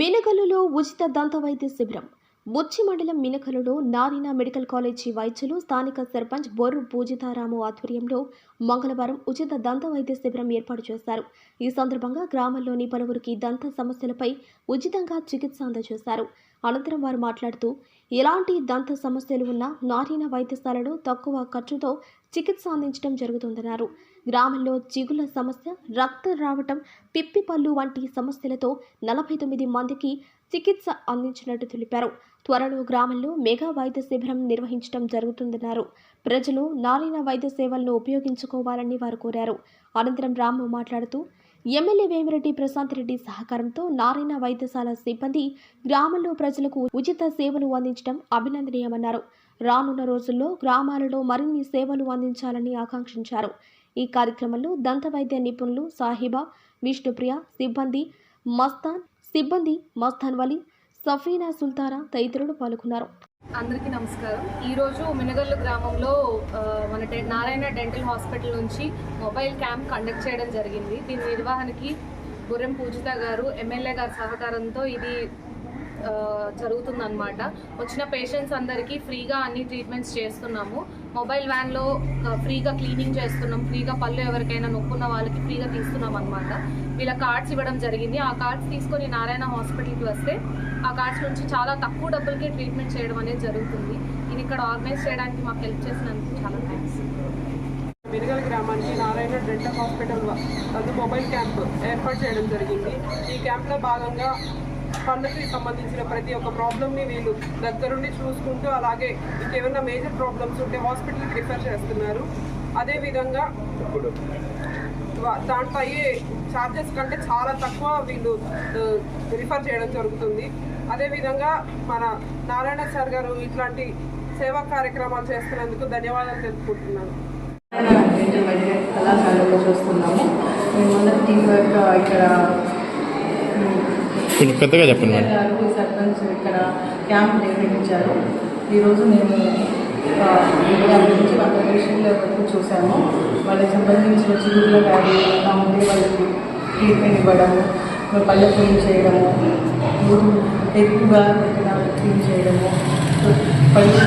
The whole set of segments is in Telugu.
మినకలులో ఉచిత దంత వైద్య శిబిరం. బుచ్చి మండలం మినకలులో నారిన మెడికల్ కాలేజీ వైద్యులు స్థానిక సర్పంచ్ బొర్రు పూజితారాము ఆధ్వర్యంలో మంగళవారం ఉచిత దంత వైద్య శిబిరం ఏర్పాటు చేశారు. ఈ సందర్భంగా గ్రామంలోని పలువురికి దంత సమస్యలపై ఉచితంగా చికిత్స అందజేశారు. అనంతరం వారు మాట్లాడుతూ ఎలాంటి దంత సమస్యలు ఉన్నా నారిన వైద్యశాలలో తక్కువ ఖర్చుతో చికిత్స అందించడం జరుగుతుందన్నారు. గ్రామంలో చిగుల సమస్య రక్తం రావటం పిప్పి పళ్ళు వంటి సమస్యలతో నలభై తొమ్మిది మందికి చికిత్స అందించినట్టు తెలిపారు. త్వరలో గ్రామంలో మెగా వైద్య శిబిరం నిర్వహించడం జరుగుతుందన్నారు. ప్రజలు నారాయణ వైద్య సేవలను ఉపయోగించుకోవాలని వారు కోరారు. అనంతరం రాము మాట్లాడుతూ ఎమ్మెల్యే వేమిరెడ్డి ప్రశాంత్ రెడ్డి సహకారంతో నారాయణ వైద్యశాల సిబ్బంది గ్రామంలో ప్రజలకు ఉచిత సేవలు అందించడం అభినందనీయమన్నారు. రానున్న రోజుల్లో గ్రామాలలో మరిన్ని సేవలు అందించాలని ఆకాంక్షించారు. ఈ కార్యక్రమంలో దంత వైద్య నిపుణులు సాహిబా విష్ణుప్రియ సిబ్బంది మస్తాన్ సిబ్బంది మస్తాన్ వలి సఫీనా సుల్తానా తదితరులు పాల్గొన్నారు. అందరికీ నమస్కారం. ఈరోజు మినగల్లు గ్రామంలో మన నారాయణ డెంటల్ హాస్పిటల్ నుంచి మొబైల్ క్యాంప్ కండక్ట్ చేయడం జరిగింది. దీని నిర్వహణకి గుర్రెం పూజిత గారు ఎమ్మెల్యే గారి సహకారంతో ఇది జరుగుతుందనమాట వచ్చిన పేషెంట్స్ అందరికీ ఫ్రీగా అన్ని ట్రీట్మెంట్స్ చేస్తున్నాము. మొబైల్ వ్యాన్లో ఫ్రీగా క్లీనింగ్ చేస్తున్నాం. ఫ్రీగా పళ్ళు ఎవరికైనా నొప్పున్న వాళ్ళకి ఫ్రీగా తీస్తున్నాం అనమాట వీళ్ళ కార్డ్స్ ఇవ్వడం జరిగింది. ఆ కార్డ్స్ తీసుకొని నారాయణ హాస్పిటల్కి వస్తే ఆ కార్డ్స్ నుంచి చాలా తక్కువ డబ్బులకి ట్రీట్మెంట్ చేయడం అనేది జరుగుతుంది. ఇది ఇక్కడ ఆర్గనైజ్ చేయడానికి మాకు హెల్ప్ చేసినందుకు చాలా థ్యాంక్స్ మిరిగల్ గ్రామానికి నారాయణ డెంటల్ హాస్పిటల్ నందు మొబైల్ క్యాంప్ ఏర్పాటు చేయడం జరిగింది. ఈ క్యాంప్లో భాగంగా పనులకి సంబంధించిన ప్రతి ఒక్క ప్రాబ్లమ్ని వీళ్ళు దగ్గరుండి చూసుకుంటూ అలాగే ఇంకేమైనా మేజర్ ప్రాబ్లమ్స్ ఉంటే హాస్పిటల్కి రిఫర్ చేస్తున్నారు. అదేవిధంగా ఇప్పుడు దాంట్లో అయ్యే ఛార్జెస్ కంటే చాలా తక్కువ వీళ్ళు రిఫర్ చేయడం జరుగుతుంది. అదేవిధంగా మన నారాయణ సార్ గారు ఇట్లాంటి సేవా కార్యక్రమాలు చేస్తున్నందుకు ధన్యవాదాలు తెలుపుకుంటున్నాను. కళాశాలలో చూస్తున్నాము. మేము టీం వర్క్ ఇక్కడ కొంచెం పెద్దగా చెప్పండి మేడం. సర్పంచ్ ఇక్కడ క్యాంప్ నిర్వహించారు. ఈరోజు మేము ఒక యాభై నుంచి వంద పేషెంట్ల వరకు చూసాము. వాళ్ళకి సంబంధించిన చిగుళ్ళ వ్యాధి ఎలా ఉంటే వాళ్ళకి ట్రీట్మెంట్ ఇవ్వడము పళ్ళ క్లీన్ చేయడము ఊరు ఎక్కువగా పెట్టిన క్లీన్ చేయడము పళ్ళు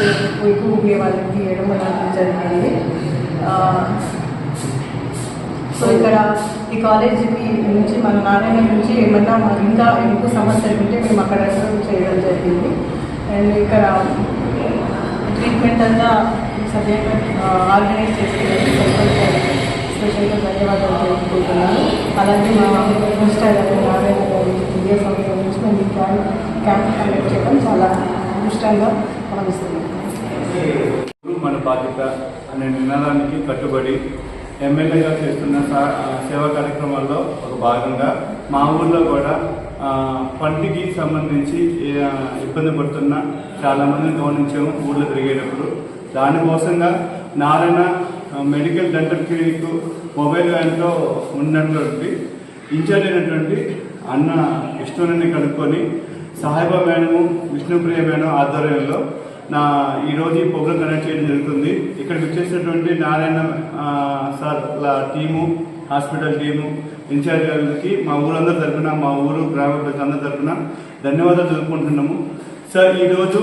ఎక్కువ వాళ్ళకి తీయడం అలాంటివి జరిగింది సో ఇక్కడ ఈ కాలేజీకి నుంచి మన నారాయణ నుంచి ఏమన్నా మాకు ఇంకా ఎక్కువ సమస్యలు ఉంటే మేము అక్కడ రెఫర్ చేయడం జరిగింది. అండ్ ఇక్కడ ట్రీట్మెంట్ అంతా సబ్జెక్ట్ ఆర్గనైజ్ చేస్తున్నారు స్పెషల్గా ధన్యవాదాలు తెలుపుకుంటున్నాను అలాగే మా మినిస్టర్ గారు నారాయణ గారి ఇండియా సంస్థ నుంచి మేము క్యాంప్ క్యాంప్ కండక్ట్ చేయడం చాలా అదృష్టంగా భావిస్తున్నాం. మన బాధ్యత అనే నినాదానికి కట్టుబడి ఎమ్మెల్యేగా చేస్తున్న సా- సేవా కార్యక్రమాల్లో ఒక భాగంగా మా ఊళ్ళో కూడా పంటికి సంబంధించి ఇబ్బంది పడుతున్న చాలామందిని గమనించాము ఊళ్ళో తిరిగేటప్పుడు. దానికోసంగా Narayana medical dental clinic mobile వ్యాన్లో ఉన్నటువంటి ఇన్ఛార్జ్ అయినటువంటి అన్న విష్ణుని కనుక్కొని సాహెబా మేడము విష్ణుప్రియ మేడం ఆధ్వర్యంలో నా ఈరోజు ఈ ప్రోగ్రాం కనెక్ట్ చేయడం జరుగుతుంది. ఇక్కడికి వచ్చేసినటువంటి Narayana sir team hospital team incharge గారికి మా ఊరందరి తరఫున మా ఊరు గ్రామ ప్రజలందరి తరఫున ధన్యవాదాలు తెలుపుకుంటున్నాము. సార్ ఈరోజు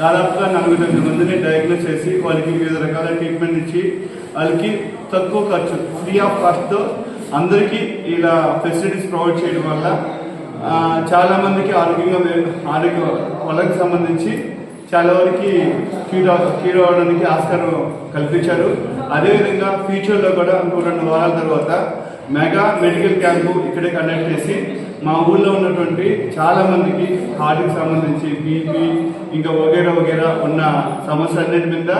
దాదాపుగా నలభై తొమ్మిది మందిని డయాగ్నోస్ చేసి వాళ్ళకి వివిధ రకాల ట్రీట్మెంట్ ఇచ్చి వాళ్ళకి తక్కువ ఖర్చు ఫ్రీ ఆఫ్ కాస్ట్తో అందరికీ ఇలా ఫెసిలిటీస్ ప్రొవైడ్ చేయడం వల్ల చాలామందికి ఆరోగ్యంగా ఆరోగ్య వాళ్ళకి సంబంధించి చాలా వరకు క్యూర్ అవ- అవడానికి ఆస్కారం కల్పించారు. అదేవిధంగా ఫ్యూచర్లో కూడా ఇంకో రెండు వారాల తర్వాత మెగా మెడికల్ క్యాంపు ఇక్కడే కండక్ట్ చేసి మా ఊళ్ళో ఉన్నటువంటి చాలా మందికి హార్ట్కి సంబంధించి బీపీ ఇంకా వగేరా వగేరా ఉన్న సమస్యలన్నిటి మీద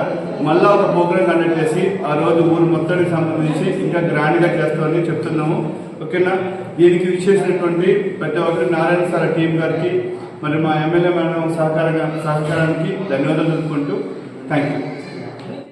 మళ్ళా ఒక ప్రోగ్రామ్ కండక్ట్ చేసి ఆ రోజు ఊరు మొత్తానికి సంబంధించి ఇంకా గ్రాండ్గా చేస్తామని చెప్తున్నాము. ఓకేనా? దీనికి విచ్చేసినటువంటి పెద్ద ఒకరి నారాయణ సార్ టీం గారికి మరి మా ఎమ్మెల్యే మేడం సహకారంగా సహకారానికి ధన్యవాదాలు తెలుపుకుంటూ థ్యాంక్ యూ